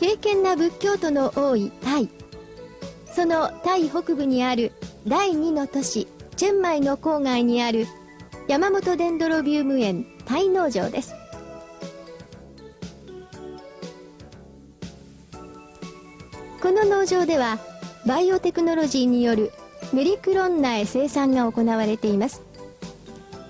敬虔な仏教徒の多いタイ。そのタイ北部にある第2の都市チェンマイの郊外にある山本デンドロビウム園タイ農場です。この農場ではバイオテクノロジーによるメリクロン苗生産が行われています。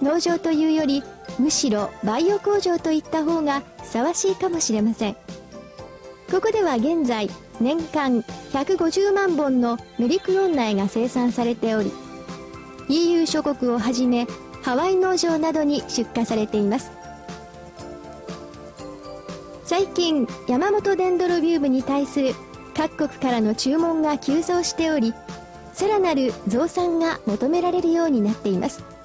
農場というよりむしろバイオ工場といった方がふさわしいかもしれません。ここでは現在年間150万本のメリクロン苗が生産されており EU 諸国をはじめハワイ農場などに出荷されています。最近山本デンドロビウムに対する各国からの注文が急増しておりさらなる増産が求められるようになっています。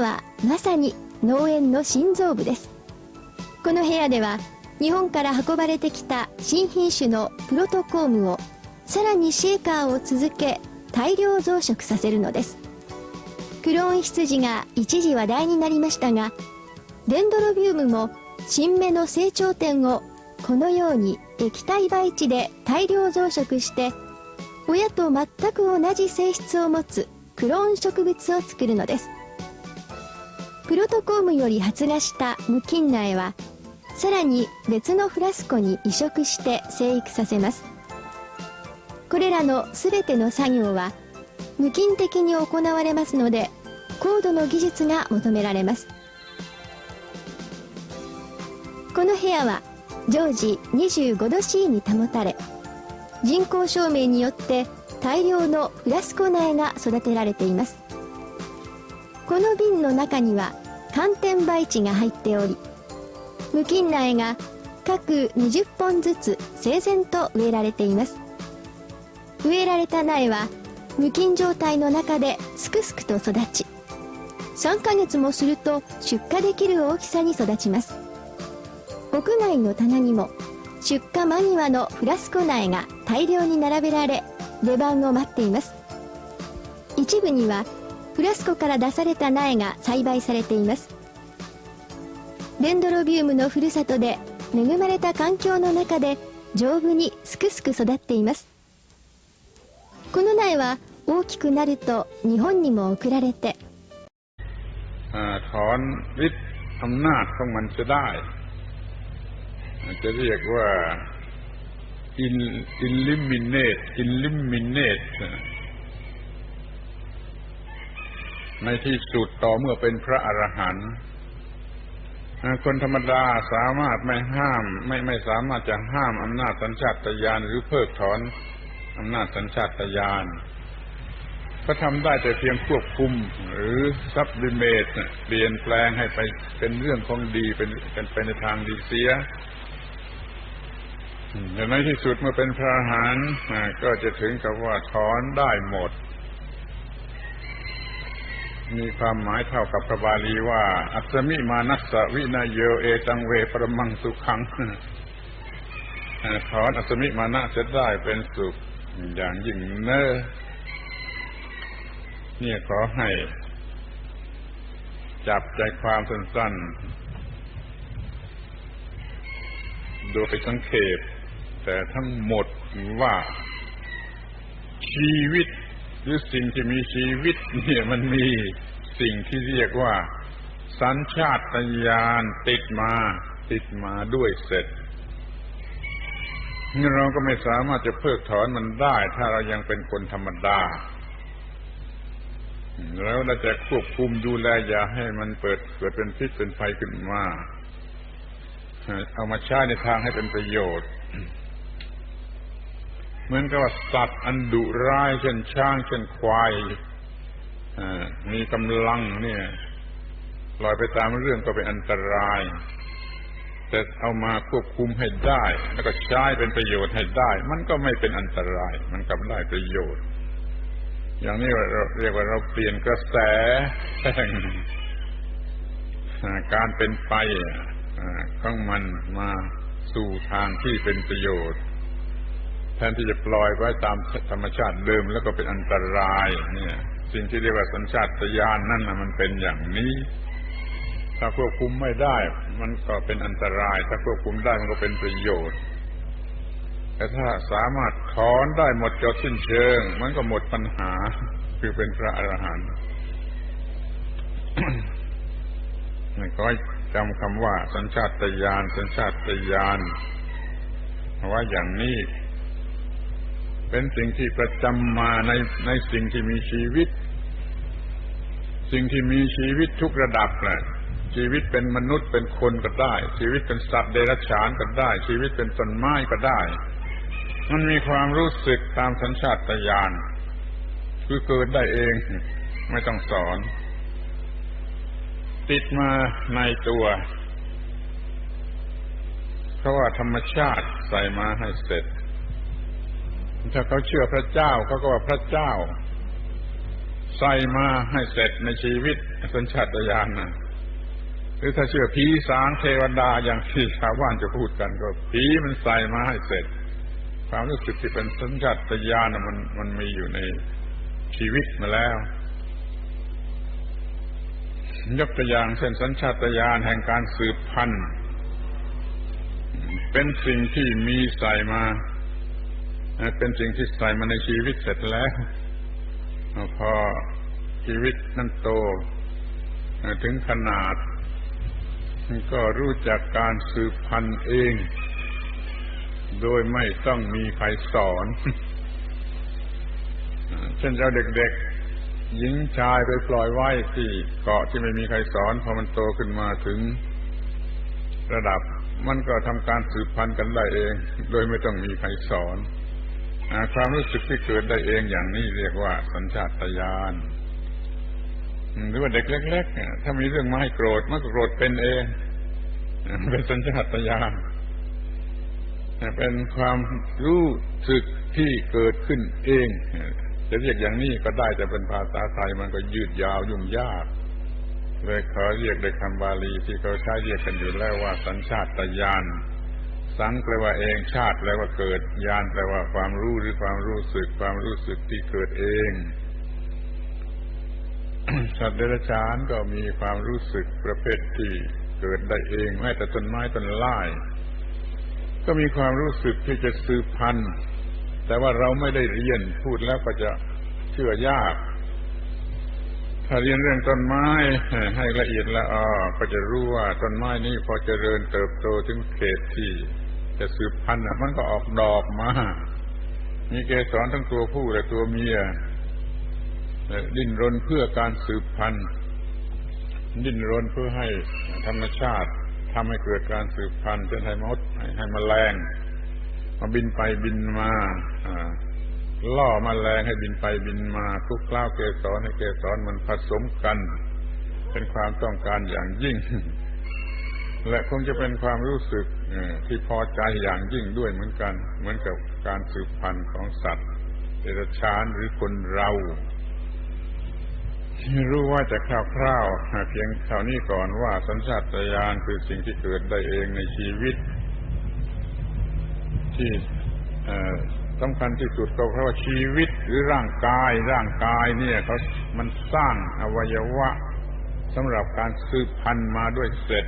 はまさに農園の心臓部です。この部屋では日本から運ばれてきた新品種のプロトコームをさらにシェーカーを続け大量増殖させるのです。クローン羊が一時話題になりましたがデンドロビウムも新芽の成長点をこのように液体培地で大量増殖して親と全く同じ性質を持つクローン植物を作るのです。プロトコームより発芽した無菌苗はさらに別のフラスコに移植して生育させます。これらの全ての作業は無菌的に行われますので高度の技術が求められます。この部屋は常時25度 C に保たれ人工照明によって大量のフラスコ苗が育てられています。この瓶の中には寒天培地が入っており無菌苗が各20本ずつ整然と植えられています。植えられた苗は無菌状態の中ですくすくと育ち3ヶ月もすると出荷できる大きさに育ちます。屋外の棚にも出荷間際のフラスコ苗が大量に並べられ出番を待っています。一部にはフラスコから出された苗が栽培されていますデンドロビウムのふるさとで恵まれた環境の中で丈夫にすくすく育っていますこの苗は大きくなると日本にも送られて อ่าถอนฤทธิ์อำนาจของมันจะได้ จะเรียกว่า อินอินลิมิเนตอินลิมิเนต ในที่สุดต่อเมื่อเป็นพระอรหันต์คนธรรมดาสามารถไม่ห้าม ไม่ไม่สามารถจะห้ามอำนาจสัญชาตญาณหรือเพิกถอนอำนาจสัญชาตญาณก็ทำได้แต่เพียงควบคุมหรือซับดิเมตเปลี่ยนแปลงให้ไปเป็นเรื่องของดีเป็นเป็นไปในทางดีเสียอย่างในที่สุดเมื่อเป็นพระอรหันต์ก็จะถึงกับว่าถอนได้หมด มีความหมายเท่ากับพระบาลีว่า อัศมิมานัสสะวินายโยเอตังเวปรมังสุขังถอนอัศมิมานะจะได้เป็นสุขอย่างยิ่งเนอเนี่ยขอให้ จับใจความสั้นๆ โดยสังเขปแต่ทั้งหมดว่าชีวิต หรือสิ่งที่มีชีวิตเนี่ยมันมีสิ่งที่เรียกว่า สัญชาตญาณติดมา ติดมาด้วยเสร็จเราก็ไม่สามารถจะเพิกถอนมันได้ ถ้าเรายังเป็นคนธรรมดา แล้วเราจะควบคุมดูแลอย่าให้มันเปิดเกิดเป็นพิษเป็นภัยขึ้นมา เอามาใช้ในทางให้เป็นประโยชน์ เหมือนกับว่าสัตว์อันดุร้ายเช่นช้างเช่นควายมีกำลังเนี่ยลอยไปตามเรื่องก็เป็นอันตราย แต่เอามาควบคุมให้ได้ แล้วก็ใช้เป็นประโยชน์ให้ได้ มันก็ไม่เป็นอันตราย มันกลับได้ประโยชน์ อย่างนี้เราเรียกว่าเราเปลี่ยนกระแสแห่งการเป็นไปของมันมาสู่ทางที่เป็นประโยชน์ แทนที่จะปล่อยไว้ตามธรรมชาติเดิมแล้วก็เป็นอันตราย เนี่ย สิ่งที่เรียกว่าสัญชาตญาณนั่นนะมันเป็นอย่างนี้ ถ้าควบคุมไม่ได้ มันก็เป็นอันตราย ถ้าควบคุมได้มันก็เป็นประโยชน์แต่ถ้าสามารถถอนได้หมดจดสิ้นเชิง มันก็หมดปัญหา คือเป็นพระอรหันต์นั่ก็จำคำว่าสัญชาตญาณสัญชาตญาณว่าอย่างนี้ เป็นสิ่งที่ประจำมาในในสิ่งที่มีชีวิต สิ่งที่มีชีวิตทุกระดับแหละชีวิตเป็นมนุษย์เป็นคนก็ได้ ชีวิตเป็นสัตว์เดรัจฉานก็ได้ ชีวิตเป็นต้นไม้ก็ได้ มันมีความรู้สึกตามสัญชาตญาณคือเกิดได้เองไม่ต้องสอน ติดมาในตัว เพราะว่าธรรมชาติใส่มาให้เสร็จ ถ้าเขาเชื่อพระเจ้าเขาก็ว่าพระเจ้า ใส่มาให้เสร็จในชีวิตสัญชาตญาณนะหรือถ้าเชื่อผีสางเทวดาอย่างที่ชาวบ้านจะพูดกัน ก็ผีมันใส่มาให้เสร็จ ความรู้สึกที่เป็นสัญชาตญาณมันมันมีอยู่ในชีวิตมาแล้ว ยกตัวอย่างเช่นสัญชาตญาณแห่งการสืบพันธุ์ เป็นสิ่งที่มีใส่มา เป็นสิ่งที่ใส่มาในชีวิตเสร็จแล้วพอชีวิตนั้นโต ถึงขนาด ก็รู้จักการสืบพันธุ์เอง โดยไม่ต้องมีใครสอนเช่นเราเด็กๆ หญิงชายไปปล่อยไว้ที่เกาะที่ไม่มีใครสอน พอมันโตขึ้นมาถึงระดับ มันก็ทำการสืบพันธุ์กันได้เอง โดยไม่ต้องมีใครสอน ความรู้สึกที่เกิดได้เองอย่างนี้เรียกว่าสัญชาตญาณหรือว่าเด็กเล็กๆถ้ามีเรื่องมาให้โกรธมันก็โกรธเป็นเองเป็นสัญชาตญาณเป็นความรู้สึกที่เกิดขึ้นเอง จะเรียกอย่างนี้ก็ได้แต่เป็นภาษาไทยมันก็ยืดยาวยุ่งยากเลยขอเรียกด้วยคำบาลีที่เขาใช้เรียกกันอยู่แล้วว่าสัญชาตญาณ สังแปลว่าเองชาติแปลว่าเกิดญาณแปลว่าความรู้หรือความรู้สึก ความรู้สึกที่เกิดเองสัตว์เดรัจฉานก็มีความรู้สึกประเภทที่เกิดได้เองแม้แต่ต้นไม้ต้นไม้ก็มีความรู้สึกที่จะสืบพันธุ์ แต่ว่าเราไม่ได้เรียนพูดแล้วก็จะเชื่อยาก ถ้าเรียนเรื่องต้นไม้ให้ละเอียดละออก็จะรู้ว่าต้นไม้นี้พอจเจริญเติบโตถึงเขตที่ จะสืบพันธุ์มันก็ออกดอกมา มีเกสรทั้งตัวผู้และตัวเมียดิ้นรนเพื่อการสืบพันธุ์ ดิ้นรนเพื่อให้ธรรมชาติทำให้เกิดการสืบพันธุ์เช่นให้มดให้มแมลงมาบินไปบินมาล่อมแมลงให้บินไปบินมาทุกกล้าวเกสรให้เกสรมันผสมกัน เป็นความต้องการอย่างยิ่ง และคงจะเป็นความรู้สึกที่พอใจอย่างยิ่งด้วยเหมือนกัน เหมือนกับการสืบพันธุ์ของสัตว์เดรัจฉานหรือคนเรารู้ว่าจะคร่าวๆเพียงเท่านี้ก่อนว่าสัญชาตญาณคือสิ่งที่เกิดได้เองในชีวิต ที่สำคัญที่สุดก็เพราะว่าชีวิตหรือร่างกาย ร่างกายเนี่ยเขามันสร้างอวัยวะสำหรับการสืบพันธุ์มาด้วยเสร็จ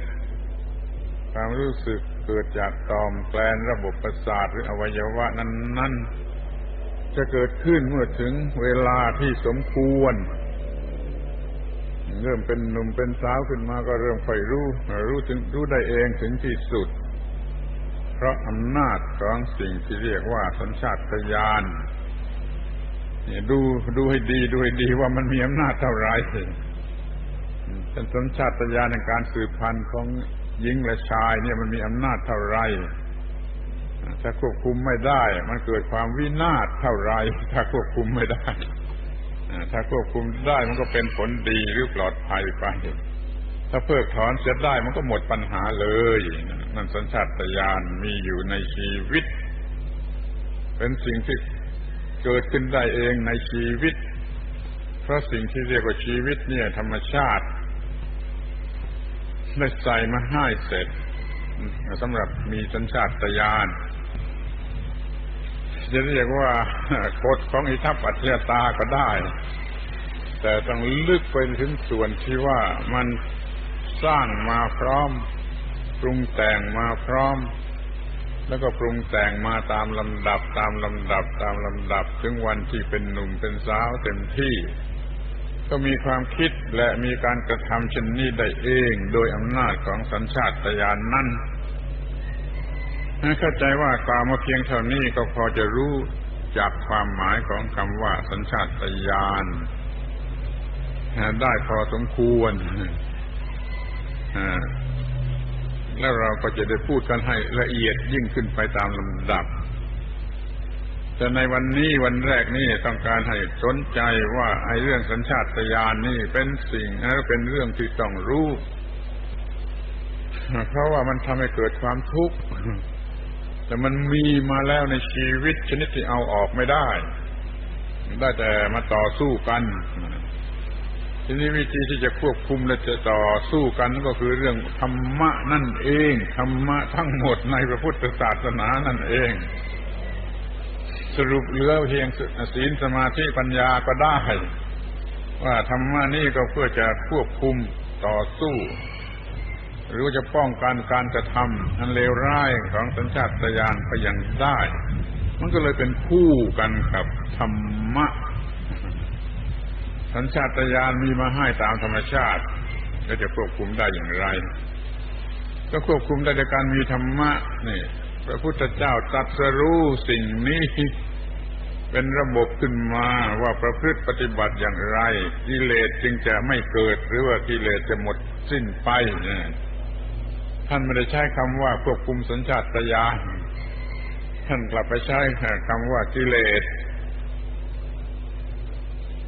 ความรู้สึกเกิดจากต่อมแกลนระบบประสาทหรืออวัยวะนั้น ๆ จะเกิดขึ้นเมื่อถึงเวลาที่สมควร เริ่มเป็นหนุ่มเป็นสาวขึ้นมาก็เริ่มค่อยรู้ รู้ถึงรู้ได้เองถึงที่สุด เพราะอำนาจของสิ่งที่เรียกว่าสัญชาตญาณดูดูให้ดีดูให้ดีว่ามันมีอำนาจเท่าไรเป็นสัญชาตญาณในการสืบพันธุ์ของ หญิงและชายเนี่ยมันมีอำนาจเท่าไร ถ้าควบคุมไม่ได้ มันเกิดความวินาศเท่าไร ถ้าควบคุมไม่ได้ ถ้าควบคุมได้มันก็เป็นผลดีหรือปลอดภัยไป ถ้าเพิกถอนเสียได้มันก็หมดปัญหาเลยนั่นสัญชาตญาณมีอยู่ในชีวิต เป็นสิ่งที่เกิดขึ้นได้เองในชีวิต เพราะสิ่งที่เรียกว่าชีวิตเนี่ย ธรรมชาติ ได้ใส่มาให้เสร็จสำหรับมีสัญชาตญาณจะเรียกว่ากฎของอิทัปปัจจยตาก็ได้ แต่ต้องลึกไปถึงส่วนที่ว่ามันสร้างมาพร้อม ปรุงแต่งมาพร้อม แล้วก็ปรุงแต่งมาตามลำดับตามลำดับตามลำดับ ถึงวันที่เป็นหนุ่มเป็นสาวเต็มที่ ก็มีความคิดและมีการกระทำเช่นนี้ได้เองโดยอำนาจของสัญชาตญาณนนั่นเข้าใจว่ากล่าวมาเพียงเท่านี้ก็พอจะรู้จากความหมายของคำว่าสัญชาตญาณได้พอสมควรแล้วเราก็จะได้พูดกันให้ละเอียดยิ่งขึ้นไปตามลำดับ แต่ในวันนี้วันแรกนี่ต้องการให้สนใจว่าไอ้เรื่องสัญชาตญาณนี่เป็นสิ่งและเป็นเรื่องที่ต้องรู้ เพราะว่ามันทำให้เกิดความทุกข์แต่มันมีมาแล้วในชีวิตชนิดที่เอาออกไม่ได้ ได้แต่มาต่อสู้กันทีนี้วิธีที่จะควบคุมและจะต่อสู้กันก็คือเรื่องธรรมะนั่นเองธรรมะทั้งหมดในพระพุทธศาสนานั่นเอง สรุปเหลือเพียงศีลสมาธิปัญญาก็ได้ ว่าธรรมะนี่ก็เพื่อจะควบคุมต่อสู้ หรือจะป้องกันการกระทำอันเลวร้ายของสัญชาตญาณไปยังได้ มันก็เลยเป็นคู่กันกับธรรมะ สัญชาตญาณมีมาให้ตามธรรมชาติ ก็จะควบคุมได้อย่างไร ก็ควบคุมได้จากการมีธรรมะนี่พระพุทธเจ้าตรัสรู้สิ่งนี้ เป็นระบบขึ้นมาว่าประพฤติปฏิบัติอย่างไร กิเลสจึงจะไม่เกิด หรือว่ากิเลสจะหมดสิ้นไปท่านไม่ได้ใช้คำว่าควบคุมสัญชาตญาณท่านกลับไปใช้คำว่ากิเลส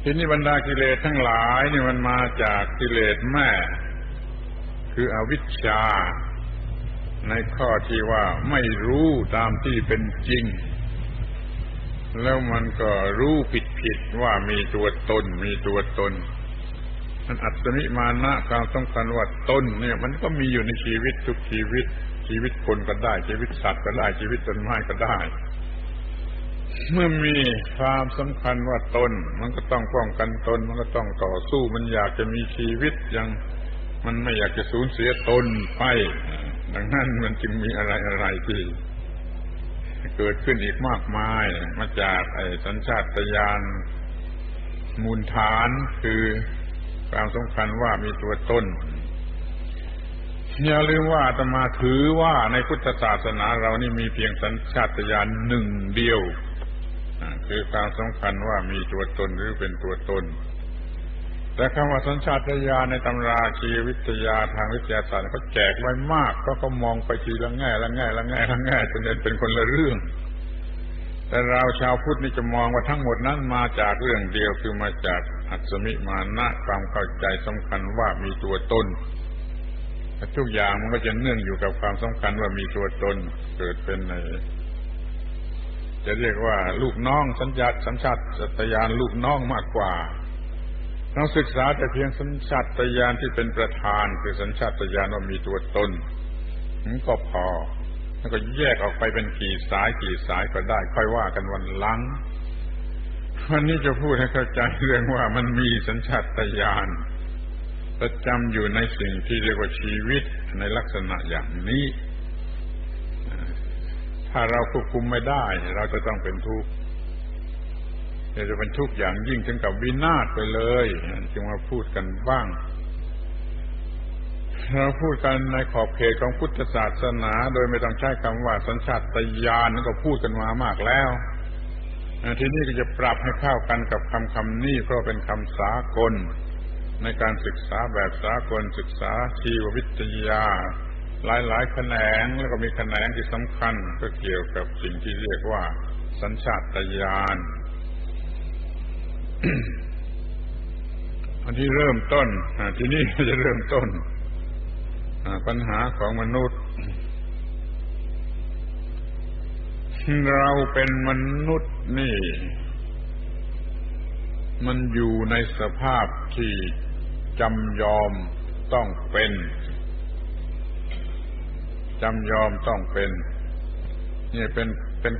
ทีนี้บรรดากิเลสทั้งหลายนี่มันมาจากกิเลสแม่ คืออวิชชา ในข้อที่ว่าไม่รู้ตามที่เป็นจริง แล้วมันก็รู้ผิดผิดว่ามีตัวตน มีตัวตน มันอัตมิมานะความต้องการว่าตนเนี่ย มันก็มีอยู่ในชีวิตทุกชีวิต ชีวิตคนก็ได้ ชีวิตสัตว์ก็ได้ ชีวิตต้นไม้ก็ได้ เมื่อมีความสำคัญว่าตน มันก็ต้องป้องกันตน มันก็ต้องต่อสู้ มันอยากจะมีชีวิตยังมันไม่อยากจะสูญเสียตนไป ดังนั้นมันจึงมีอะไรอะไรที่ เกิดขึ้นอีกมากมาย มาจากไอ้สัญชาตญาณมูลฐานคือความสำคัญว่ามีตัวตนอย่าลืมว่าตมาถือว่าในพุทธศาสนาเรานี่มีเพียงสัญชาตญาณหนึ่งเดียว คือความสำคัญว่ามีตัวตนหรือเป็นตัวตน แต่คำว่าสัญชาตญาณในตำราชีวิทยาทางวิทยาศาสตร์เขาแจกไว้มากก็เขามองไปทีละแง่ละแง่ละแง่ละแง่จนเป็นคนละเรื่อง แต่เราชาวพุทธนี่จะมองว่าทั้งหมดนั้นมาจากเรื่องเดียวคือมาจากอัศมิมานะความเข้าใจสำคัญว่ามีตัวตนทุกอย่างมันก็จะเนื่องอยู่กับความสำคัญว่ามีตัวตนเกิดเป็นในจะเรียกว่าลูกน้องสัญญาสัญชาตญาณลูกน้องมากกว่า เราศึกษาแต่เพียงสัญชาตญาณที่เป็นประธาน คือสัญชาตญาณว่ามีตัวตนก็พอ แล้วก็แยกออกไปเป็นกี่สายกี่สายก็ได้ ค่อยว่ากันวันหลังวันนี้จะพูดให้เข้าใจเรื่องว่ามันมีสัญชาตญาณประจำอยู่ในสิ่งที่เรียกว่าชีวิตในลักษณะอย่างนี้ ถ้าเราควบคุมไม่ได้ เราจะต้องเป็นทุกข์ จะเป็นทุกข์อย่างยิ่งถึงกับวินาศไปเลยจึงมาพูดกันบ้าง เราพูดกันในขอบเขตของพุทธศาสนา โดยไม่ต้องใช้คำว่าสัญชาตญาณนั่นก็พูดกันมามากแล้วทีนี้ก็จะปรับให้เข้ากันกับคำคำนี้เพราะเป็นคำสากล ในการศึกษาแบบสากลศึกษาชีววิทยา หลายหลายแขนงแล้วก็มีแขนงที่สำคัญก็เกี่ยวกับสิ่งที่เรียกว่า สัญชาตญาณ อันที่เริ่มต้นทีนี้จะเริ่มต้นปัญหาของมนุษย์ เราเป็นมนุษย์นี่ มันอยู่ในสภาพที่จำยอมต้องเป็นจำยอมต้องเป็น นี่เป็นเป็น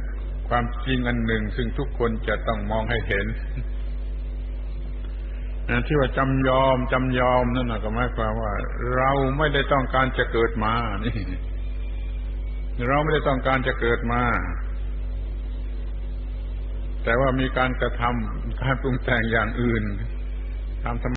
ความจริงอันหนึ่ง ซึ่งทุกคนจะต้องมองให้เห็น ที่ว่าจำยอมจำยอมนั่นนะก็หมายความว่า เราไม่ได้ต้องการจะเกิดมานี่ เราไม่ได้ต้องการจะเกิดมา แต่ว่ามีการกระทำการปรุงแต่งอย่างอื่นทำ